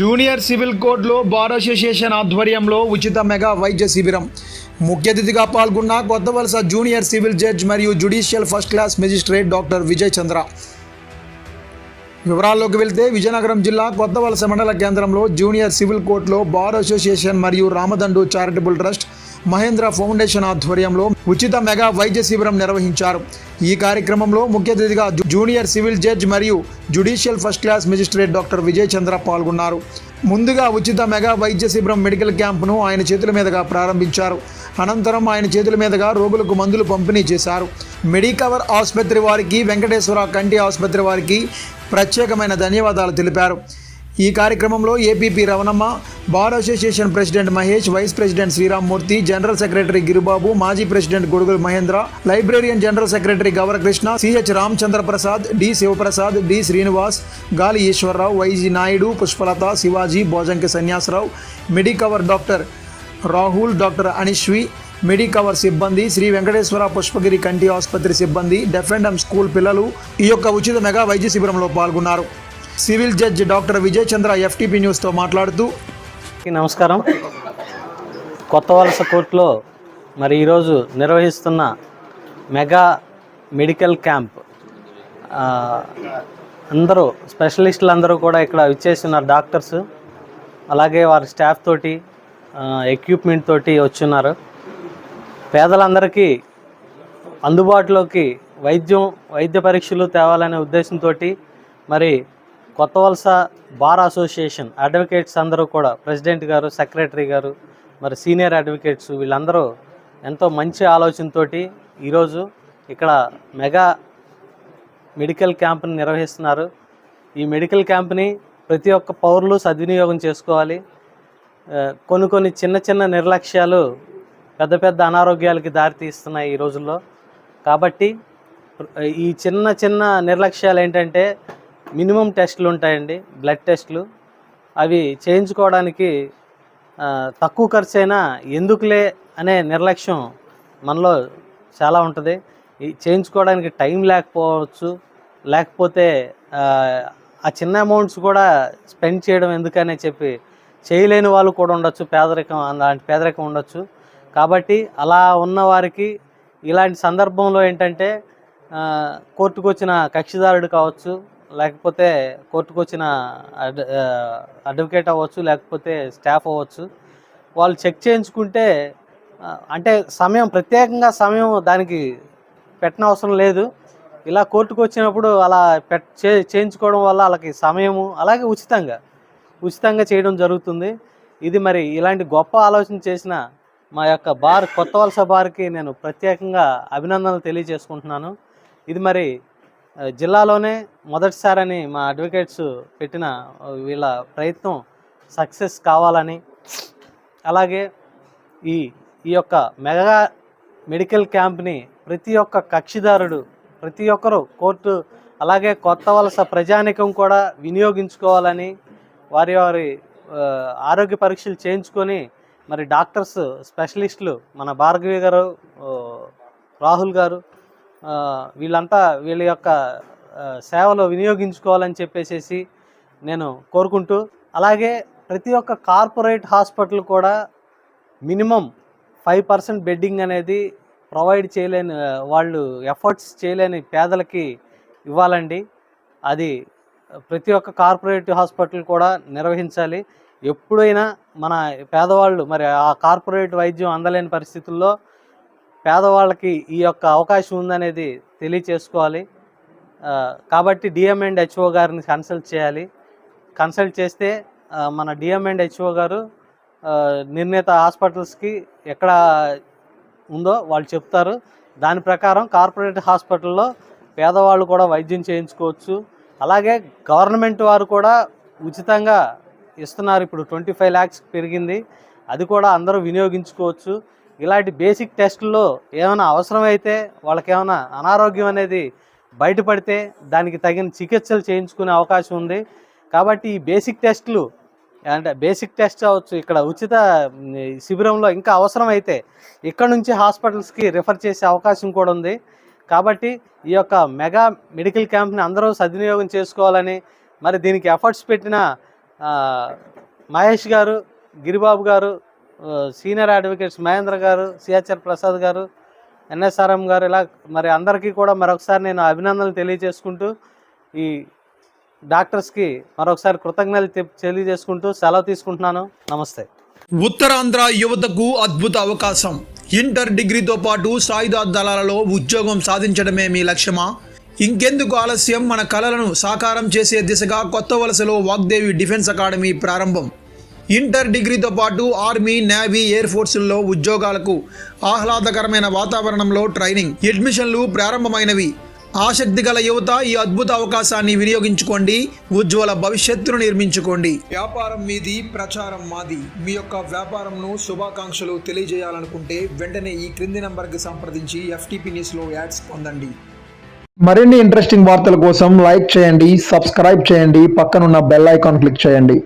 Junior civil కోర్టులో bar association ఆధ్వర్యంలో ఉచిత మెగా వైద్య శిబిరం. ముఖ్య అతిథిగా పాల్గొన్న Kotha Valasa junior civil judge మరియు judicial first class magistrate doctor Vijay Chandra. వివరాల్లోకి వెళ్తే విజయనగరం జిల్లా కొత్త వలస మండల కేంద్రంలో జూనియర్ సివిల్ కోర్టులో బార్ అసోసియేషన్ మరియు Ramadandu charitable trust Mahendra foundation ఆధ్వర్యంలో ఉచిత మెగా వైద్య శిబిరం నిర్వహించారు. ఈ కార్యక్రమంలో ముఖ్య అతిథిగా జూనియర్ సివిల్ జడ్జ్ మరియు judicial first class magistrate doctor Vijay Chandra పాల్గొన్నారు. ముందుగా ఉచిత మెగా వైద్య శిబిరం మెడికల్ క్యాంపును ఆయన చేతుల మీదుగా ప్రారంభించారు. అనంతరం ఆయన చేతుల మీదుగా రోగులకు మందులు పంపిణీ చేశారు. మెడికవర్ ఆసుపత్రి వారికి వెంకటేశ్వర కంటి ఆసుపత్రి వారికి ప్రత్యేకమైన ధన్యవాదాలు తెలిపారు. ఈ కార్యక్రమంలో APP Ravanamma bar association president Mahesh vice president Sriramamurthy general secretary Giribabu మాజీ president Godugula Mahendra librarian general secretary Gaurakrishna CH Ramachandra Prasad D Sivaprasad D Srinivas Gali Eswararao YG Naidu Pushpalatha Shivaji Bhojanki Sanyasirao Medicover doctor Rahul doctor Anishwi Medicover సిబ్బంది శ్రీ వెంకటేశ్వర పుష్పగిరి కంటి ఆసుపత్రి సిబ్బంది డెఫెండమ్ school పిల్లలు ఈ యొక్క ఉచిత mega వైద్య శిబిరంలో పాల్గొన్నారు. Civil judge doctor Vijay Chandra FTP న్యూస్తో మాట్లాడుతూ నమస్కారం. కొత్త వలస కోర్టులో మరి ఈరోజు నిర్వహిస్తున్న మెగా మెడికల్ క్యాంప్ అందరూ స్పెషలిస్టులు అందరూ కూడా ఇక్కడ విచ్చేస్తున్నారు డాక్టర్స్. అలాగే వారి స్టాఫ్ తోటి ఎక్విప్మెంట్ తోటి వచ్చున్నారు. పేదలందరికీ అందుబాటులోకి వైద్యం వైద్య పరీక్షలు తేవాలనే ఉద్దేశంతో మరి కొత్త వలస బార్ అసోసియేషన్ అడ్వకేట్స్ అందరూ కూడా ప్రెసిడెంట్ గారు సెక్రటరీ గారు మరి సీనియర్ అడ్వకేట్స్ వీళ్ళందరూ ఎంతో మంచి ఆలోచనతోటి ఈరోజు ఇక్కడ మెగా మెడికల్ క్యాంప్ని నిర్వహిస్తున్నారు. ఈ మెడికల్ క్యాంప్ని ప్రతి ఒక్క పౌరులు సద్వినియోగం చేసుకోవాలి. కొన్ని కొన్ని చిన్న చిన్న నిర్లక్ష్యాలు పెద్ద పెద్ద అనారోగ్యాలకి దారితీస్తున్నాయి ఈ రోజుల్లో. కాబట్టి ఈ చిన్న చిన్న నిర్లక్ష్యాలు ఏంటంటే మినిమం టెస్టులు ఉంటాయండి బ్లడ్ టెస్టులు. అవి చేయించుకోవడానికి తక్కువ ఖర్చు అయినా ఎందుకులే అనే నిర్లక్ష్యం మనలో చాలా ఉంటుంది. చేయించుకోవడానికి టైం లేకపోవచ్చు లేకపోతే ఆ, చిన్న అమౌంట్స్ కూడా స్పెండ్ చేయడం ఎందుకనే చెప్పి చేయలేని వాళ్ళు కూడా ఉండొచ్చు పేదరికం అలాంటి పేదరికం ఉండొచ్చు. కాబట్టి అలా ఉన్న వారికి ఇలాంటి సందర్భంలో ఏంటంటే కోర్టుకు వచ్చిన కక్షిదారుడు కావచ్చు లేకపోతే కోర్టుకు వచ్చిన అడ్ అడ్వకేట్ అవ్వచ్చు లేకపోతే స్టాఫ్ అవ్వచ్చు వాళ్ళు చెక్ చేయించుకుంటే అంటే సమయం ప్రత్యేకంగా సమయం దానికి పెట్టిన అవసరం లేదు. ఇలా కోర్టుకు వచ్చినప్పుడు అలా పెట్ చే చేయించుకోవడం వల్ల వాళ్ళకి సమయము అలాగే ఉచితంగా ఉచితంగా చేయడం జరుగుతుంది. ఇది మరి ఇలాంటి గొప్ప ఆలోచన చేసిన మా యొక్క బార్ కొత్త వలస బార్కి నేను ప్రత్యేకంగా అభినందనలు తెలియజేసుకుంటున్నాను. ఇది మరి జిల్లాలోనే మొదటిసారని మా అడ్వకేట్స్ పెట్టిన వీళ్ళ ప్రయత్నం సక్సెస్ కావాలని. అలాగే ఈ ఈ యొక్క మెగా మెడికల్ క్యాంప్ని ప్రతి ఒక్క కక్షిదారుడు ప్రతి ఒక్కరూ కోర్టు అలాగే కొత్త వలస ప్రజానికం కూడా వినియోగించుకోవాలని వారి వారి ఆరోగ్య పరీక్షలు చేయించుకొని మరి డాక్టర్స్ స్పెషలిస్టులు మన భార్గవి గారు రాహుల్ గారు వీళ్ళంతా వీళ్ళ యొక్క సేవలు వినియోగించుకోవాలని చెప్పేసి నేను కోరుకుంటూ అలాగే ప్రతి ఒక్క కార్పొరేట్ హాస్పిటల్ కూడా మినిమం ఫైవ్ పర్సెంట్ బెడ్డింగ్ అనేది ప్రొవైడ్ చేయలేని వాళ్ళు ఎఫర్ట్స్ చేయలేని పేదలకి ఇవ్వాలండి. అది ప్రతి ఒక్క కార్పొరేట్ హాస్పిటల్ కూడా నిర్వహించాలి. ఎప్పుడైనా మన పేదవాళ్ళు మరి ఆ కార్పొరేట్ వైద్యం అందలేని పరిస్థితుల్లో పేదవాళ్ళకి ఈ యొక్క అవకాశం ఉందనేది తెలియచేసుకోవాలి. కాబట్టి డిఎం అండ్ హెచ్ఓ గారిని కన్సల్ట్ చేయాలి. కన్సల్ట్ చేస్తే మన డిఎం అండ్ హెచ్ఓ గారు నిర్ణీత హాస్పిటల్స్కి ఎక్కడ ఉందో వాళ్ళు చెప్తారు. దాని ప్రకారం కార్పొరేట్ హాస్పిటల్లో పేదవాళ్ళు కూడా వైద్యం చేయించుకోవచ్చు. అలాగే గవర్నమెంట్ వారు కూడా ఉచితంగా ఇస్తున్నారు. ఇప్పుడు ట్వంటీ ఫైవ్ ల్యాక్స్ పెరిగింది. అది కూడా అందరూ వినియోగించుకోవచ్చు. ఇలాంటి బేసిక్ టెస్టుల్లో ఏమైనా అవసరమైతే వాళ్ళకి ఏమైనా అనారోగ్యం అనేది బయటపడితే దానికి తగిన చికిత్సలు చేయించుకునే అవకాశం ఉంది. కాబట్టి ఈ బేసిక్ టెస్టులు అంటే బేసిక్ టెస్ట్ అవ్వచ్చు ఇక్కడ ఉచిత శిబిరంలో ఇంకా అవసరమైతే ఇక్కడ నుంచి హాస్పిటల్స్కి రిఫర్ చేసే అవకాశం కూడా ఉంది. కాబట్టి ఈ యొక్క మెగా మెడికల్ క్యాంప్ని అందరూ సద్వినియోగం చేసుకోవాలని మరి దీనికి ఎఫర్ట్స్ పెట్టిన మహేష్ గారు గిరిబాబు గారు సీనియర్ అడ్వకేట్స్ మహేంద్ర గారు సిహెచ్ఆర్ ప్రసాద్ గారు ఎన్ఎస్ఆర్ఎం గారు ఇలా మరి అందరికీ కూడా మరొకసారి నేను అభినందనలు తెలియజేసుకుంటూ ఈ డాక్టర్స్కి మరొకసారి కృతజ్ఞతలు తె- తెలియజేసుకుంటూ సెలవు తీసుకుంటున్నాను. నమస్తే. ఉత్తరాంధ్ర యువతకు అద్భుత అవకాశం. ఇంటర్ డిగ్రీతో పాటు సాయుధ దళాలలో ఉద్యోగం సాధించడమే మీ లక్ష్యమా? ఇంకెందుకు ఆలస్యం? మన కళలను సాకారం చేసే దిశగా కొత్త వలసలో వాగ్దేవి డిఫెన్స్ అకాడమీ ప్రారంభం. ఇంటర్ డిగ్రీతో పాటు ఆర్మీ నేవీ ఎయిర్ ఫోర్సుల్లో ఉద్యోగాలకు ఆహ్లాదకరమైన వాతావరణంలో ట్రైనింగ్ అడ్మిషన్లు ప్రారంభమైనవి. ఆసక్తి గల యువత ఈ అద్భుత అవకాశాన్ని వినియోగించుకోండి ఉజ్వల భవిష్యత్తును నిర్మించుకోండి. వ్యాపారం మీది ప్రచారం మాది. మీ యొక్క వ్యాపారంను శుభాకాంక్షలు తెలియజేయాలనుకుంటే వెంటనే ఈ క్రింది నంబర్కి సంప్రదించి ఎఫ్టీపీ న్యూస్లో యాడ్స్ పొందండి. మరిన్ని ఇంట్రెస్టింగ్ వార్తల కోసం లైక్ చేయండి సబ్స్క్రైబ్ చేయండి పక్కనున్న బెల్ ఐకాన్ క్లిక్ చేయండి.